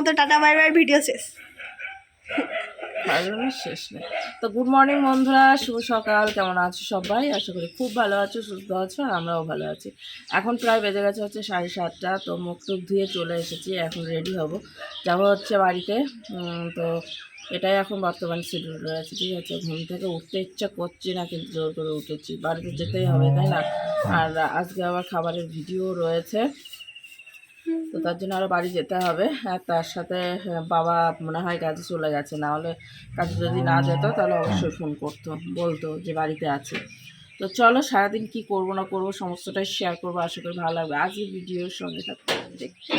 মতো tata, bye bye, video শেষ। শেষ নেই। তো গুড মর্নিং বন্ধুরা, শুভ সকাল, কেমন আছো সবাই? আশা করি খুব ভালো আছো, সুস্থ আছো, আর আমরাও ভালো আছি। এখন প্রায় বেজে গেছে হচ্ছে সাড়ে সাতটা, তো মুখ টুক ধুয়ে চলে এসেছি, এখন রেডি হব। যাব হচ্ছে বাড়িতে তো এটাই এখন বর্তমান শিডিউল রয়েছে, ঠিক আছে? ঘুম থেকে উঠতে ইচ্ছা করছি না, কিন্তু জোর করে উঠেছি। বাড়িতে যেতেই হবে, তাই না? আর আজকে আবার খাবারের ভিডিও রয়েছে। তো তার জন্য আরও বাড়ি যেতে হবে। আর তার সাথে বাবা মনে হয় কাজে চলে গেছে। না হলে কাজে যদি না যেত, তাহলে অবশ্যই ফোন করতো, বলতো যে বাড়িতে আছে। তো চলো, সারাদিন কি করব না করব, সমস্তটাই শেয়ার করব। আশা করি ভালো লাগবে। আজকের ভিডিওর সঙ্গে থাকতে দেখতে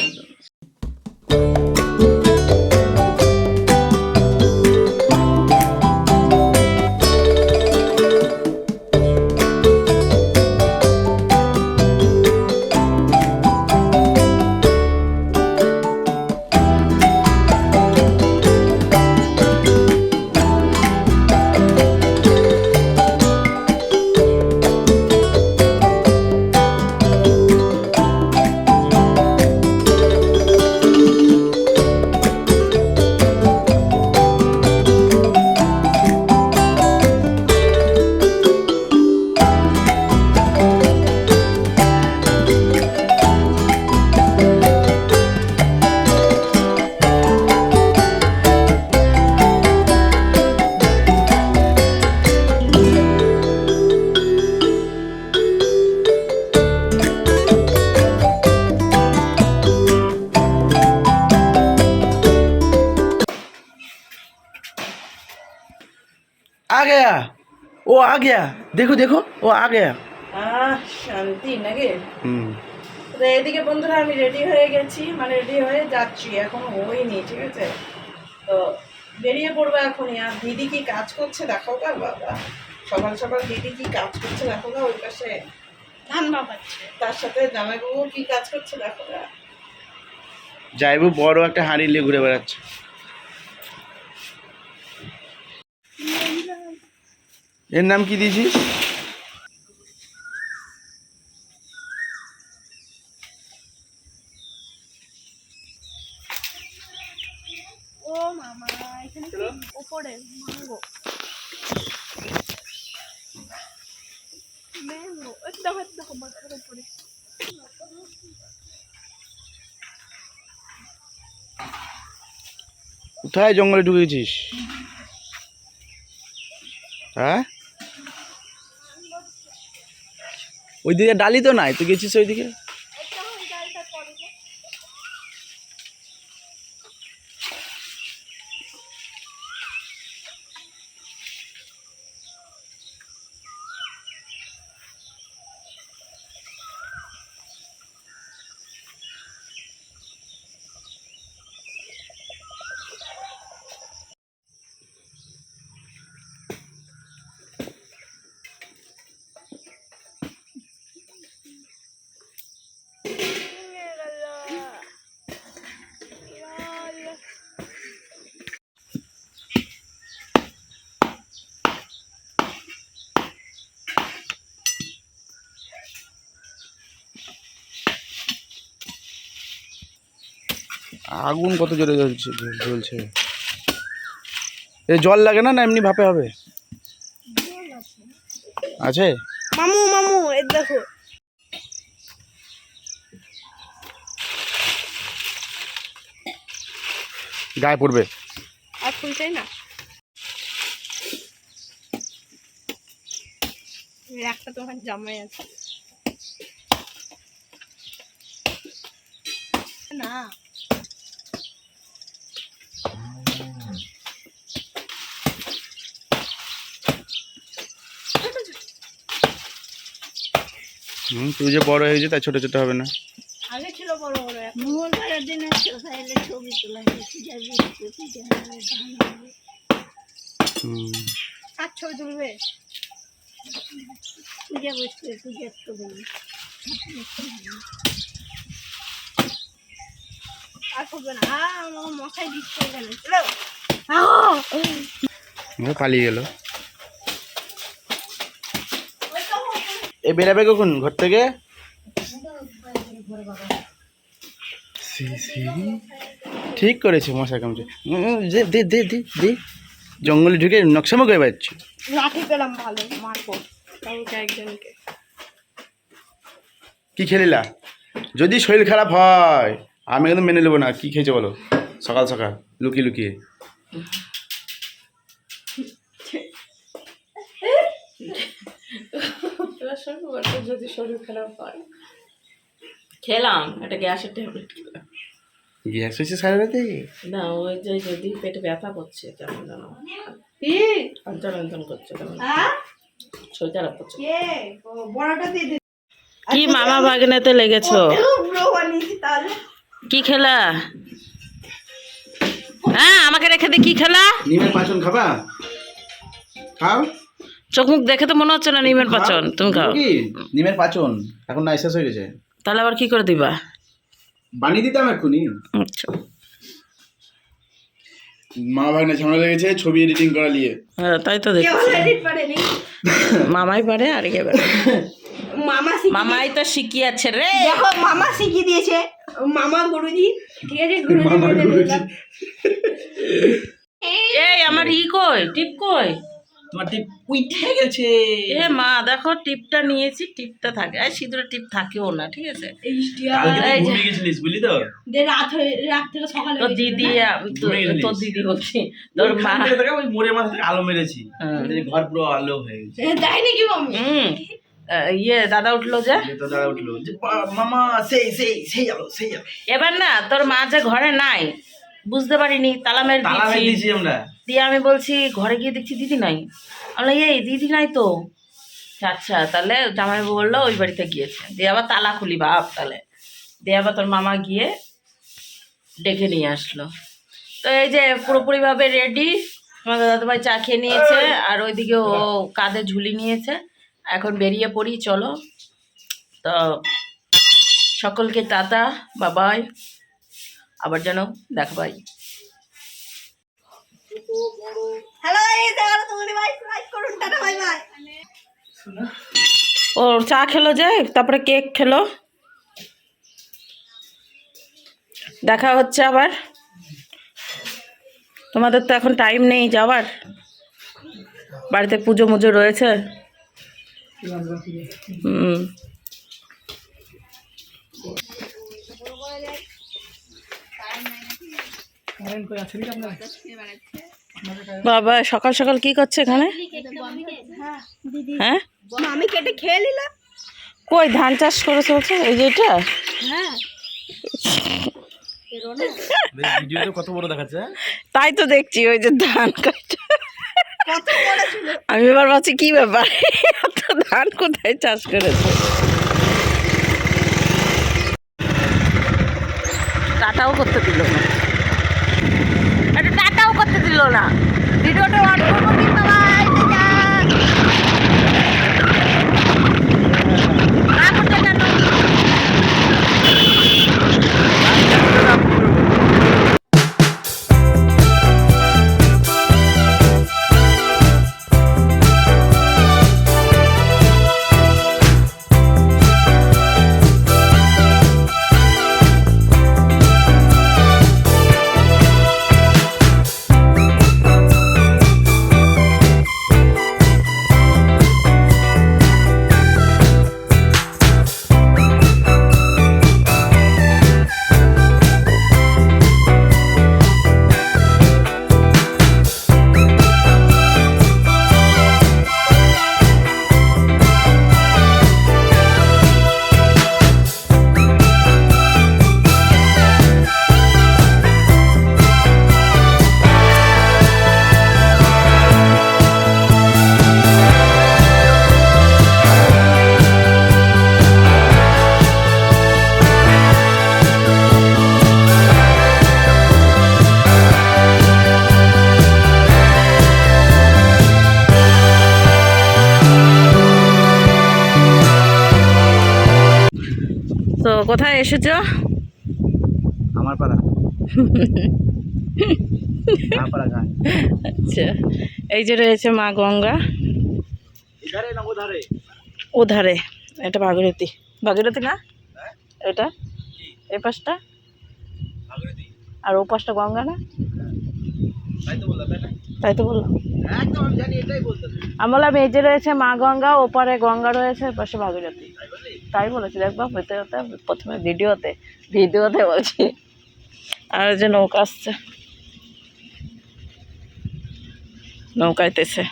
आ गया वो आ गया देखो देखो वो आ गया আহ শান্তি নাকি হুম তো এদিকে বন্ধুরা আমি রেডি হয়ে গেছি মানে রেডি হয়ে যাচ্ছি এখনো হইনি ঠিক আছে তো বেরিয়ে পড়বো এখনই আর দিদি কি কাজ করছে দেখো গা বাবা সকাল সকাল দিদি কি কাজ করছে দেখো গা ওই পাশে ধান বাবাচ্ছে তার সাথে জামাইবাবু কি কাজ করছে দেখো গা যাইবো বড় একটা হাঁড়ি নিয়ে ঘুরে বেড়াচ্ছে এর নাম কি দিয়েছিস? ও মামা এখানে উপরে ম্যাঙ্গো। ম্যাঙ্গো। দেখো দেখো মাথার উপরে। কোথায় জঙ্গলে ঢুকেছিস? হ্যাঁ? ওইদিকে ডালি তো নাই তুই গেছিস ওইদিকে? আগুন কত জোরে জ্বলছে জ্বলছে। এ জল লাগে না না এমনি ভাপে হবে? আছে? মামু মামু এই দেখো। গায়ে পড়বে। আর খুলছেই না? একটা তোমার জামাই আছে। না। হুম তুই যে বড় হয়ে গেছে তাই ছোট ছোট হবে না। আগে ছিল বড় বড় মঙ্গলবারের দিনে ছবি তোলা হয়েছে হুম। কার ছবি তুলবে? পূজা বসবে পূজা তো বলি আর পালিয়ে গেল। এ বেরাবে কখন ঘর থেকে? সি সি। ঠিক করেছে মশা উম, দে দে দে জঙ্গলে ঢুকে নকশামো করে পাচ্ছি লাঠি পেলাম ভালো মারবো। একজনকে। কি খেলিলা? যদি শরীর খারাপ হয় আমি কিন্তু মেনে নেব না। কি খেয়েছে বলো? সকাল সকাল লুকিয়ে লুকিয়ে। যদি শরীর খারাপ হয়। খেলাম একটা গ্যাসের ট্যাবলেট খেলাম। গ্যাস হয়েছে সারা রাতে না ওই যে যদি পেটে ব্যথা করছে যেন। কি? অঞ্চল করছে কেমন হ্যাঁ? শরীর খারাপ করছে। কে? ও, বড়টা দিয়ে দে। কি মামা ভাগ্নেতে লেগেছো? কি খেলা? হ্যাঁ আমাকে রেখে দে কি খেলা? নিমের পাচন খাবা? খাও। চোখ মুখ দেখে তো মনে হচ্ছে না নিমের পাচন তুমি খাও। কি নিমের পাচন এখন না শেষ হয়ে গেছে। তাহলে আবার কি করে দিবা? বানিয়ে দিতাম এক্ষুনি। আচ্ছা। মা ভাগনা ঝামেলা লেগেছে ছবি এডিটিং করা নিয়ে। হ্যাঁ, তাই তো দেখছি। মামাই পারে আর কে পারে? মামা মামাই তো শিখিয়েছে রে। দেখো মামা শিখিয়ে দিয়েছে। মামা গুরুজি ঠিক আছে গুরুজি এই আমার ই কই? টিপ কই? তোমার টিপ উঠে গেছে। এ মা দেখো টিপটা নিয়েছি টিপটা থাকে। আর সিঁদুরের টিপ থাকেও না ঠিক আছে? গেছিলিস বুঝলি তো? রাত হয়ে রাত থেকে সকালে তোর দিদি তো- তোর দিদি বলছি তোর মা ওই মোড়ের মাথা থেকে আলো মেরেছি। হ্যাঁ। ঘর পুরো আলো হয়ে গেছে। তাই নাকি মামি? ইয়ে দাদা উঠল যে? তো দাদা উঠল। যে মামা সেই সেই সেই আলো সেই আলো। এবার না তোর মা যে ঘরে নাই বুঝতে পারিনি তালা মেরে তালা মেরে দিয়েছি। দিয়েছি আমরা। দিয়ে আমি বলছি ঘরে গিয়ে দেখছি দিদি নাই। আমি এই দিদি নাই তো। আচ্ছা তাহলে জামাই বলল ওই বাড়িতে গিয়েছে। দিয়ে আবার তালা খুলি ভাব তাহলে দিয়ে আবার তোর মামা গিয়ে ডেকে নিয়ে আসলো। তো এই যে পুরোপুরিভাবে রেডি আমাদের দাদাভাই চা খেয়ে নিয়েছে আর ওইদিকে ও কাঁধে ঝুলি নিয়েছে। এখন বেরিয়ে পড়ি চলো। তো সকলকে টাটা বাবাই। আবার যেন দেখা পাই। ও চা খেলো যে তারপরে কেক খেলো। দেখা হচ্ছে আবার। তোমাদের তো এখন টাইম নেই যাওয়ার। বাড়িতে পুজো মুজো রয়েছে। হুম। বাবা, সকাল সকাল কি করছে এখানে? হ্যাঁ? আমি কই, ধান চাষ করে চলছে এই যে এটা? তাই তো দেখছি, ওই যে ধান কাটা। আমি এবার ভাবছি, কি ব্যাপার? ধান কোথায় চাষ করেছে? টাটাও করতে দিল। না এটা টাটাও করতে দিল না। ভিডিওটা অন করব এসেছ? আমার পাড়া। আচ্ছা এই যে রয়েছে মা গঙ্গা। ওধারে? এটা ভাগীরথী। ভাগীরথী না? এটা? এই পাশটা? আর ও পাশটা গঙ্গা না? তাই তো বললাম আমি বললাম এই যে রয়েছে মা গঙ্গা ওপারে গঙ্গা রয়েছে পাশে ভাগীরথী। তাই বলেছি দেখবা হইতে হতে প্রথমে ভিডিওতে ভিডিওতে বলছি। আর যে নৌকা আসছে। নৌকাইতেছে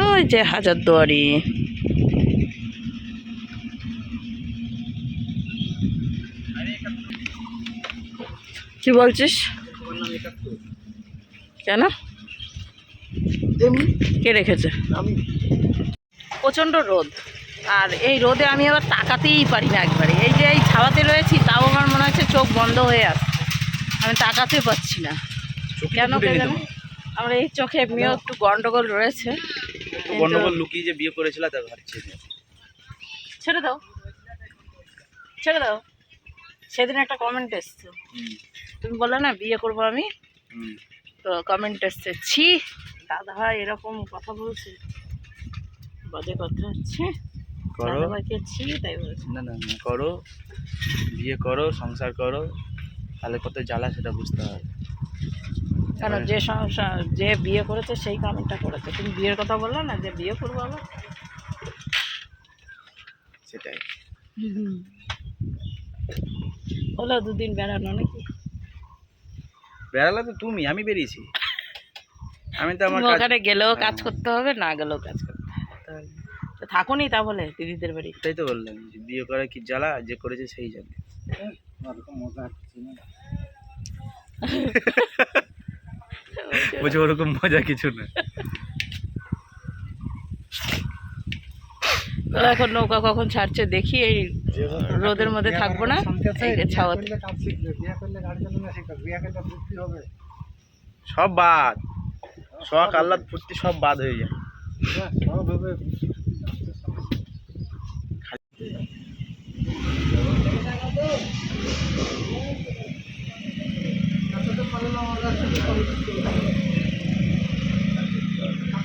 ওই যে হাজার দুয়ারি। কি বলছিস? কেন? কে রেখেছে? প্রচণ্ড রোদ। আর এই রোদে আমি আবার তাকাতেই পারি না একবারে। এই যে এই ছাওয়াতে রয়েছি তাও আমার মনে হচ্ছে চোখ বন্ধ হয়ে আসছে। আমি তাকাতে পারছি না। কেন আমার এই চোখে এমনিও একটু গন্ডগোল রয়েছে। গন্ডগোল লুকিয়ে যে বিয়ে করেছিল ভাবছে ছেড়ে দাও। ছেড়ে দাও। সেদিন একটা কমেন্ট এসছে। তুমি বললে না বিয়ে করব আমি। তো কমেন্ট এসছে ছি দাদা ভাই এরকম কথা বলছে। বাজে কথা হচ্ছে। করো। না না না, করো। বিয়ে করো সংসার করো। তাহলে কত জ্বালা সেটা বুঝতে হবে। কেন যে সংসার যে বিয়ে করেছে সেই কমেন্টটা করেছে। তুমি বিয়ের কথা বললে না যে বিয়ে করব আবার। সেটাই। হলো দুদিন বেড়ানো নাকি? বেড়ালে তো তুমি আমি বেরিয়েছি। আমি তো আমার ওখানে গেলেও কাজ করতে হবে না গেলেও কাজ করতে হবে। তো তা বলে দিদিদের বাড়ি। তাই তো বললাম যে বিয়ে করে কি জ্বালা যে করেছে সেই জানে। বলছে ওরকম মজা কিছু না। এখন নৌকা কখন ছাড়ছে দেখি এই রোদের মধ্যে থাকব না ছাওয়াতে সব বাদ। শখ আহ্লাদ ফুর্তি সব বাদ হয়ে যায়।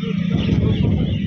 ভিডিও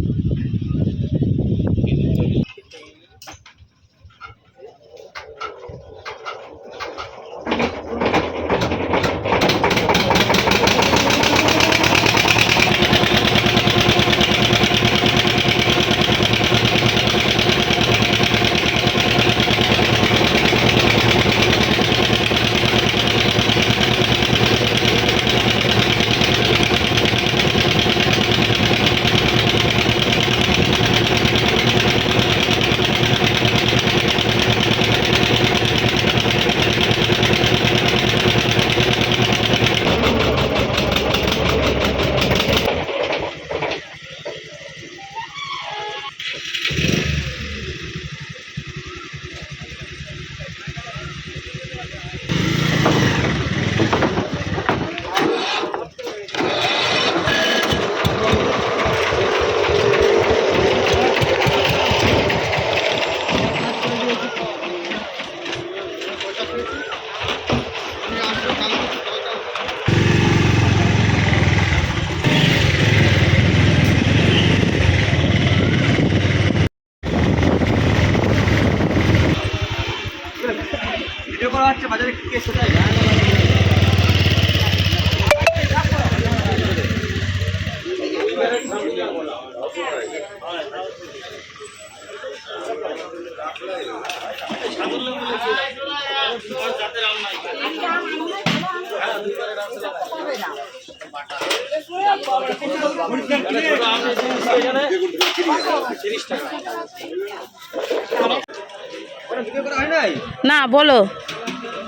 না বলো।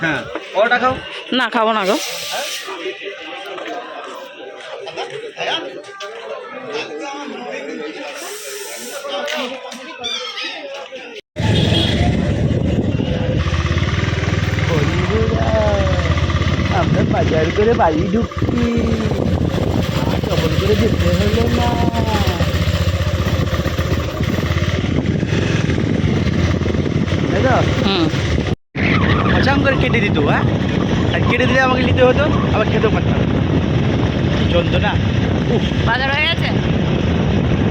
হ্যাঁ ওটা খাও। না খাব না গো আমরা বাজার করে বাড়ি ঢুকছি। কেমন করে যেতে হলো না। তো? হুম। করে কেটে দিত হ্যাঁ? আর কেটে দিলে আমাকে নিতে হতো আবার খেতে পারতাম। যন্ত্রণা উফ। বাজার হয়ে গেছে?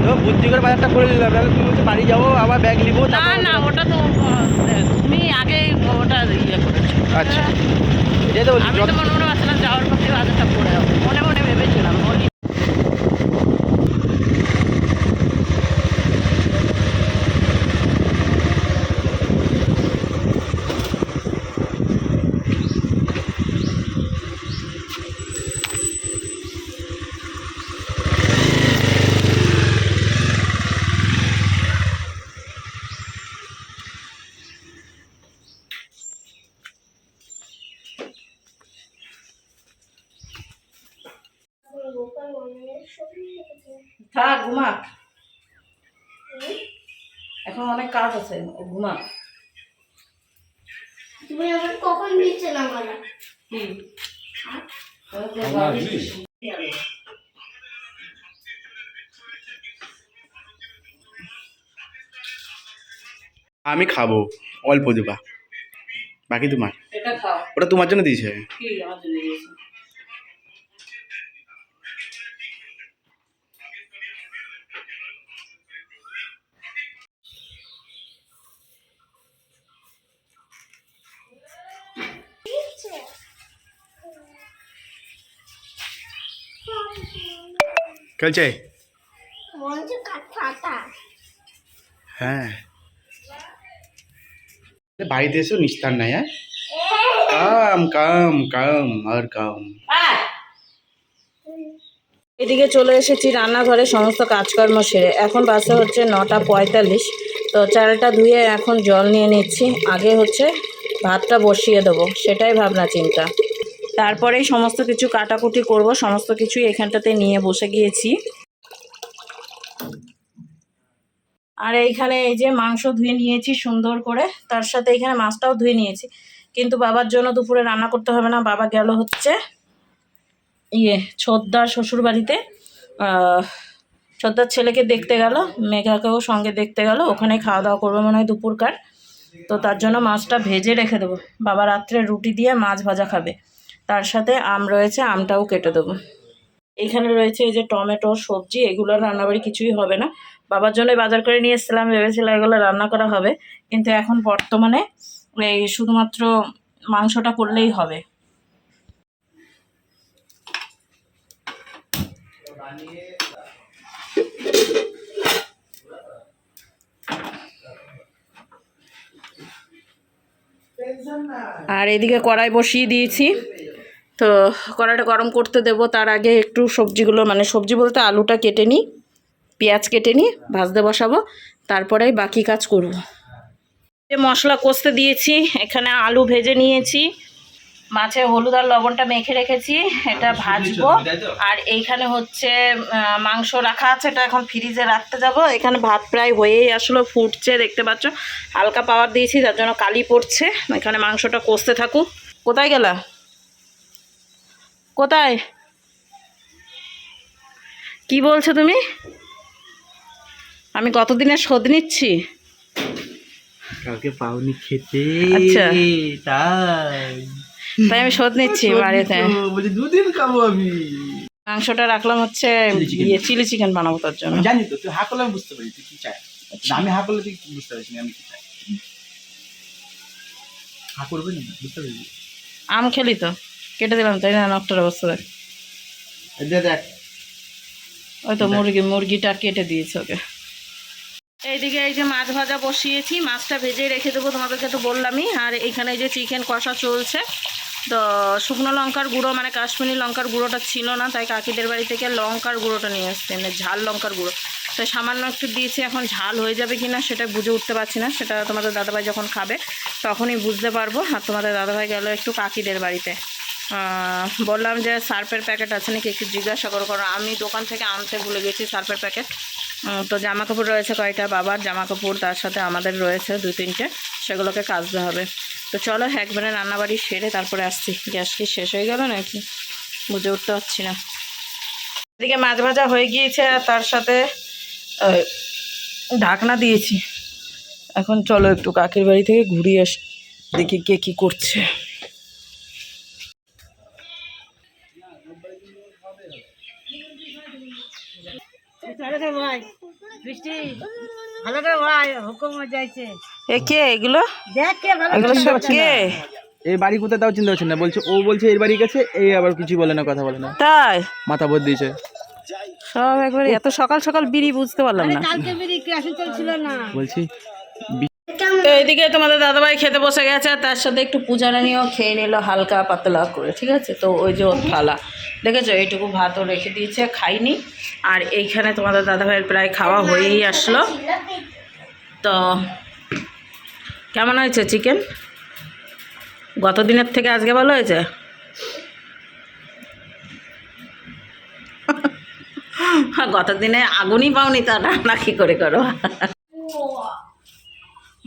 তো বুদ্ধি করে বাজারটা করে নিলাম। তাহলে তুমি বলছো বাড়ি যাব আবার ব্যাগ নিবো না না ওটা তো তুমি আগে ওটা ইয়ে করেছ। আচ্ছা। এটাই তো বলছি আমি তো মনে মনে আসলাম যাওয়ার পথে বাজারটা করে যাব মনে মনে ভেবেছিলাম বলি থাক ঘুমা এখন অনেক কাজ আছে ও ঘুমা কখন নিচে নামালা? কি? আমি খাব অল্প দেবা। বাকি তোমার? ওটা তোমার জন্য দিয়েছে। আমার জন্য দিয়েছে। ফাটা। হ্যাঁ। বাড়িতে এসেও নিস্তার নাই হ্যাঁ? কাম কাম কাম আর কাম। এদিকে চলে এসেছি রান্নাঘরে সমস্ত কাজকর্ম সেরে। এখন বাসে হচ্ছে নটা পঁয়তাল্লিশ। তো চালটা ধুয়ে এখন জল নিয়ে নিচ্ছি। আগে হচ্ছে ভাতটা বসিয়ে দেবো সেটাই ভাবনা চিন্তা। তারপরেই সমস্ত কিছু কাটাকুটি করব, সমস্ত কিছুই এখানটাতে নিয়ে বসে গিয়েছি। আর এইখানে এই যে মাংস ধুয়ে নিয়েছি সুন্দর করে, তার সাথে এখানে মাছটাও ধুয়ে নিয়েছি। কিন্তু বাবার জন্য দুপুরে রান্না করতে হবে না, বাবা গেল হচ্ছে ইয়ে ছোদ্দার শ্বশুর বাড়িতে ছোদ্দার ছেলেকে দেখতে গেল, মেঘাকেও সঙ্গে দেখতে গেল, ওখানে খাওয়া দাওয়া করবে মনে হয় দুপুরকার। তো তার জন্য মাছটা ভেজে রেখে দেবো। বাবা রাত্রে রুটি দিয়ে মাছ ভাজা খাবে। তার সাথে আম রয়েছে, আমটাও কেটে দেবো। এখানে রয়েছে এই যে টমেটো, সবজি এগুলোর রান্নাবাড়ি কিছুই হবে না। বাবার জন্য বাজার করে নিয়ে এসেছিলাম, ভেবেছিলাম এগুলো রান্না করা হবে। কিন্তু এখন বর্তমানে এই শুধুমাত্র মাংসটা করলেই হবে। আর এদিকে কড়াই বসিয়ে দিয়েছি। তো কড়াইটা গরম করতে দেব। তার আগে একটু সবজিগুলো মানে সবজি বলতে আলুটা কেটে নিই, পেঁয়াজ কেটে নিই, ভাজতে বসাবো তারপরে বাকি কাজ করব। যে মশলা কষতে দিয়েছি, এখানে আলু ভেজে নিয়েছি, মাছে হলুদ আর লবণটা মেখে রেখেছি, এটা ভাজবো। আর এইখানে হচ্ছে মাংস রাখা আছে, এটা এখন ফ্রিজে রাখতে যাব। এখানে ভাত প্রায় হয়েই আসলো, ফুটছে, দেখতে পাচ্ছ। হালকা পাওয়ার দিয়েছি, যার জন্য কালি পড়ছে। এখানে মাংসটা কষতে থাকুক। কোথায় গেলা? কোথায়? কি বলছো তুমি? আমি কতদিনের শোধ নিচ্ছি? কালকে পাওনি খেতে আচ্ছা। তাই। তাই আমি শোধ নিচ্ছি বাড়িতে। দুদিন খাব আমি। মাংসটা রাখলাম হচ্ছে ইয়ে চিলি চিকেন বানাবো তার জন্য। জানি তো তুই হা করলে বুঝতে পারি তুই কি চাই আমি হা করলে তুই বুঝতে পারিস আমি কি চাই? হা করবে না বুঝতে পারবি আম খেলি তো। কেটে দিলাম তাই না? নকটার অবস্থা দেখ। ওই তো মুরগি মুরগিটা কেটে দিয়েছে ওকে। এইদিকে এই যে মাছ ভাজা বসিয়েছি মাছটা ভেজে রেখে দেবো তোমাদেরকে তো বললামই। আর এইখানে এই যে চিকেন কষা চলছে। তো শুকনো লঙ্কার গুঁড়ো মানে কাশ্মীরি লঙ্কার গুঁড়োটা ছিল না তাই কাকিদের বাড়ি থেকে লঙ্কার গুঁড়োটা নিয়ে এসছেন ঝাল লঙ্কার গুঁড়ো। তো সামান্য একটু দিয়েছি এখন ঝাল হয়ে যাবে কি না সেটা বুঝে উঠতে পারছি না সেটা তোমাদের দাদাভাই যখন খাবে তখনই বুঝতে পারব। আর তোমাদের দাদাভাই গেল একটু কাকিদের বাড়িতে। বললাম যে সার্ফের প্যাকেট আছে নাকি একটু জিজ্ঞাসা করো, কারণ আমি দোকান থেকে আনতে ভুলে গেছি সার্ফের প্যাকেট। তো জামা কাপড় রয়েছে কয়টা? বাবার জামা কাপড় তার সাথে আমাদের রয়েছে দু তিনটে, সেগুলোকে কাচতে হবে। তো চলো, একবারে রান্নাবাড়ি সেরে তারপরে আসছি। গ্যাস কি শেষ হয়ে গেল নাকি? বুঝে উঠতে পারছি না। এদিকে মাছ ভাজা হয়ে গিয়েছে, আর তার সাথে ঢাকনা দিয়েছি। এখন চলো একটু কাকির বাড়ি থেকে ঘুরিয়ে আস, দেখি কে কী করছে। কোথায় তাও না। বলছে ও বলছে এর বাড়ি গেছে এই আবার কিছু বলে না কথা বলে না। তাই? মাথা বোধ সব এত সকাল সকাল বিড়ি বুঝতে পারলাম না। বলছি তো এদিকে তোমাদের দাদাভাই খেতে বসে গেছে আর তার সাথে একটু পূজা রানিও খেয়ে নিলো হালকা পাতলা করে ঠিক আছে? তো ওই যে ওর থালা। দেখেছ? এইটুকু ভাতও রেখে দিয়েছে খাইনি। আর এইখানে তোমাদের দাদাভাইয়ের প্রায় খাওয়া হয়েই আসলো। তো কেমন হয়েছে চিকেন? গত দিনের থেকে আজকে ভালো হয়েছে? গত দিনে আগুনই পাওনি তা রান্না কি করে করো?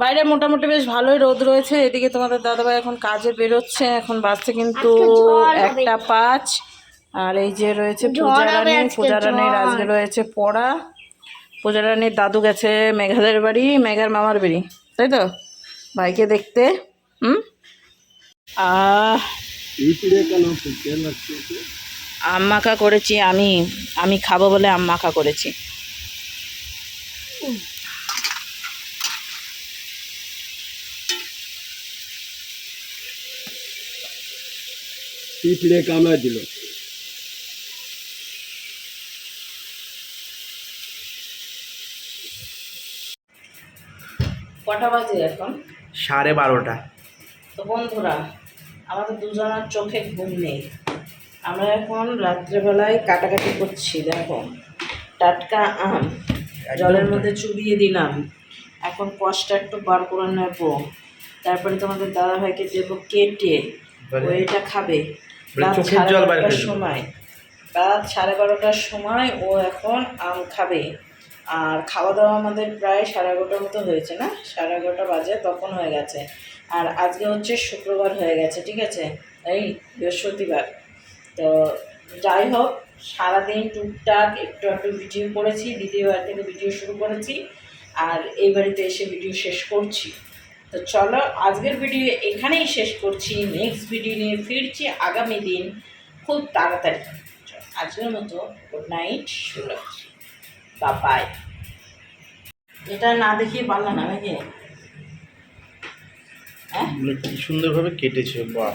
বাইরে মোটামুটি বেশ ভালোই রোদ রয়েছে এদিকে তোমাদের দাদাভাই এখন কাজে বেরোচ্ছে এখন বাজছে কিন্তু একটা পাঁচ। আর এই যে রয়েছে পূজা রানী পূজা রানীর আজকে রয়েছে পড়া। পূজা রানীর দাদু গেছে মেঘাদের বাড়ি মেঘার মামার বাড়ি তাই তো? ভাইকে দেখতে হুম? আহ আম্মাকা করেছি আমি আমি খাব বলে আম্মাকা করেছি। পিঁপড়ে কামড়া দিল? কটা বাজে এখন? সাড়ে বারোটা। তো বন্ধুরা আমাদের দুজনের চোখে ঘুম নেই। আমরা এখন রাত্রেবেলায় কাটাকাটি করছি দেখো। টাটকা আম জলের মধ্যে চুবিয়ে দিলাম। এখন কষ্টটা একটু বার করে নেব। তারপরে তোমাদের দাদাভাইকে দেবো কেটে ও এটা খাবে। সময় রাত সাড়ে বারোটার সময় ও এখন আম খাবে। আর খাওয়া দাওয়া আমাদের প্রায় সাড়ে এগারোটার মতো হয়েছে না? সাড়ে এগারোটা বাজে তখন হয়ে গেছে। আর আজকে হচ্ছে শুক্রবার হয়ে গেছে, ঠিক আছে? এই বৃহস্পতিবার। তো যাই হোক, সারাদিন টুকটাক একটু একটু ভিডিও করেছি, দ্বিতীয়বার থেকে ভিডিও শুরু করেছি, আর এই বাড়িতে এসে ভিডিও শেষ করছি। তো চলো, আজকের ভিডিও এখানেই শেষ করছি। নেক্সট ভিডিও নিয়ে ফিরছি আগামী দিন, খুব তাড়াতাড়ি। আজকের মতো গুড নাইট শুরু শুভরাত্রি। বাবাই এটা না দেখিয়ে পারলাম না নাকি? হ্যাঁ? কি সুন্দরভাবে কেটেছে বাহ